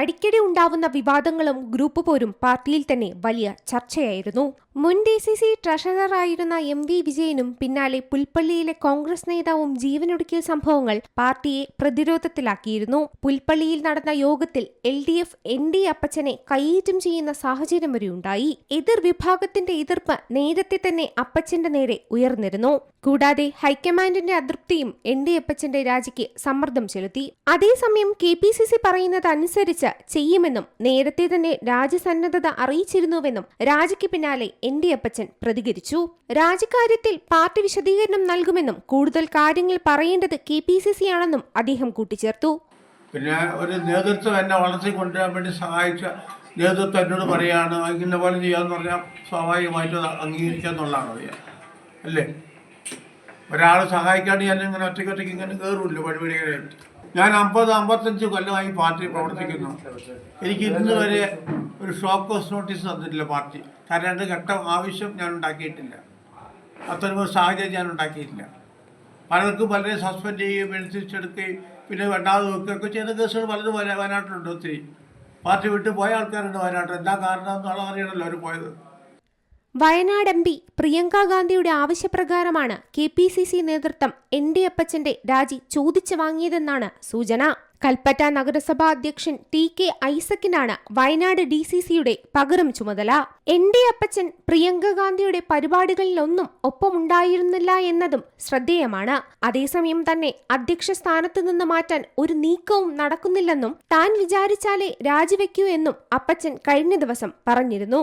അടിക്കടി ഉണ്ടാവുന്ന വിവാദങ്ങളും ഗ്രൂപ്പ് പോരും പാർട്ടിയിൽ തന്നെ വലിയ ചർച്ചയായിരുന്നു. മുൻ ഡി സി സി ട്രഷററായിരുന്ന എം വി വിജയനും പിന്നാലെ പുൽപ്പള്ളിയിലെ കോൺഗ്രസ് നേതാവും ജീവനൊടുക്കിയ സംഭവങ്ങൾ പാർട്ടിയെ പ്രതിരോധത്തിലാക്കിയിരുന്നു. പുൽപ്പള്ളിയിൽ നടന്ന യോഗത്തിൽ L D F N D അപ്പച്ചനെ കൈയേറ്റം ചെയ്യുന്ന സാഹചര്യം വരെ ഉണ്ടായി. എതിർ വിഭാഗത്തിന്റെ എതിർപ്പ് നേരത്തെ തന്നെ അപ്പച്ചന്റെ നേരെ ഉയർന്നിരുന്നു. കൂടാതെ ഹൈക്കമാൻഡിന്റെ അതൃപ്തിയും എൻ ഡി അപ്പച്ചന്റെ രാജിക്ക് സമ്മർദ്ദം ചെലുത്തി. അതേസമയം കെ പി സി സി പറയുന്നത് അനുസരിച്ച് ചെയ്യുമെന്നും നേരത്തെ തന്നെ രാജ്യസന്നദ്ധത അറിയിച്ചിരുന്നുവെന്നും രാജിക്ക് പിന്നാലെ എൻ ഡി അപ്പച്ചൻ പ്രതികരിച്ചു. രാജിക്കാര്യത്തിൽ പാർട്ടി വിശദീകരണം നൽകുമെന്നും കൂടുതൽ കാര്യങ്ങൾ പറയേണ്ടത് കെ പി സി സി ആണെന്നും അദ്ദേഹം കൂട്ടിച്ചേർത്തു. പിന്നെ ഒരു നേതൃത്വം എന്നെ വളർത്തി കൊണ്ടുവരാൻ വേണ്ടി സഹായിച്ച നേതൃത്വം എന്നോട് പറയാണ് ഇന്ന പോലെ ചെയ്യാന്ന് പറഞ്ഞാൽ സ്വാഭാവികമായിട്ടും അംഗീകരിക്കുക എന്നുള്ളതാണ് അറിയാം അല്ലേ? ഒരാളെ സഹായിക്കാണ്ട് ഞാൻ ഇങ്ങനെ ഒറ്റയ്ക്ക് ഒറ്റയ്ക്ക് ഇങ്ങനെ കയറില്ല പരിപാടികളായിട്ട് ഞാൻ അമ്പത് അമ്പത്തഞ്ച് കൊല്ലമായി പാർട്ടി പ്രവർത്തിക്കുന്നു. എനിക്ക് ഇന്ന് വരെ ഒരു കോസ് നോട്ടീസ് തന്നിട്ടില്ല പാർട്ടി. തരേണ്ട ഘട്ടം ആവശ്യം ഞാൻ ഉണ്ടാക്കിയിട്ടില്ല. അത്തരം ഒരു സാഹചര്യം ഞാൻ ഉണ്ടാക്കിയിട്ടില്ല. പലർക്കും പലരെ സസ്പെൻഡ് ചെയ്യുകയും തിരിച്ചെടുക്കുകയും പിന്നെ വേണ്ടാതെ വെക്കുകയൊക്കെ ചെയ്ത കേസുകൾ പലരും വയനാട്ടിലുണ്ട് ഒത്തിരി. പാർട്ടി വിട്ട് പോയ ആൾക്കാരുണ്ട് വയനാട്ടിൽ എന്താ കാരണം എന്നുള്ള അറിയണമല്ലോ അവർ പോയത്. വയനാട് എം പി പ്രിയങ്ക ഗാന്ധിയുടെ ആവശ്യപ്രകാരമാണ് കെ പി സി സി നേതൃത്വം എൻ ഡി അപ്പച്ചന്റെ രാജി ചോദിച്ചു വാങ്ങിയതെന്നാണ് സൂചന. കൽപ്പറ്റ നഗരസഭാ അധ്യക്ഷൻ ടി കെ ഐസക്കിനാണ് വയനാട് ഡി സി സിയുടെ പകരം ചുമതല. എൻ ഡി അപ്പച്ചൻ പ്രിയങ്ക ഗാന്ധിയുടെ പരിപാടികളിലൊന്നും ഒപ്പമുണ്ടായിരുന്നില്ല എന്നതും ശ്രദ്ധേയമാണ്. അതേസമയം തന്നെ അധ്യക്ഷ സ്ഥാനത്ത് നിന്ന് മാറ്റാൻ ഒരു നീക്കവും നടക്കുന്നില്ലെന്നും താൻ വിചാരിച്ചാലേ രാജിവെക്കൂ എന്നും അപ്പച്ചൻ കഴിഞ്ഞ ദിവസം പറഞ്ഞിരുന്നു.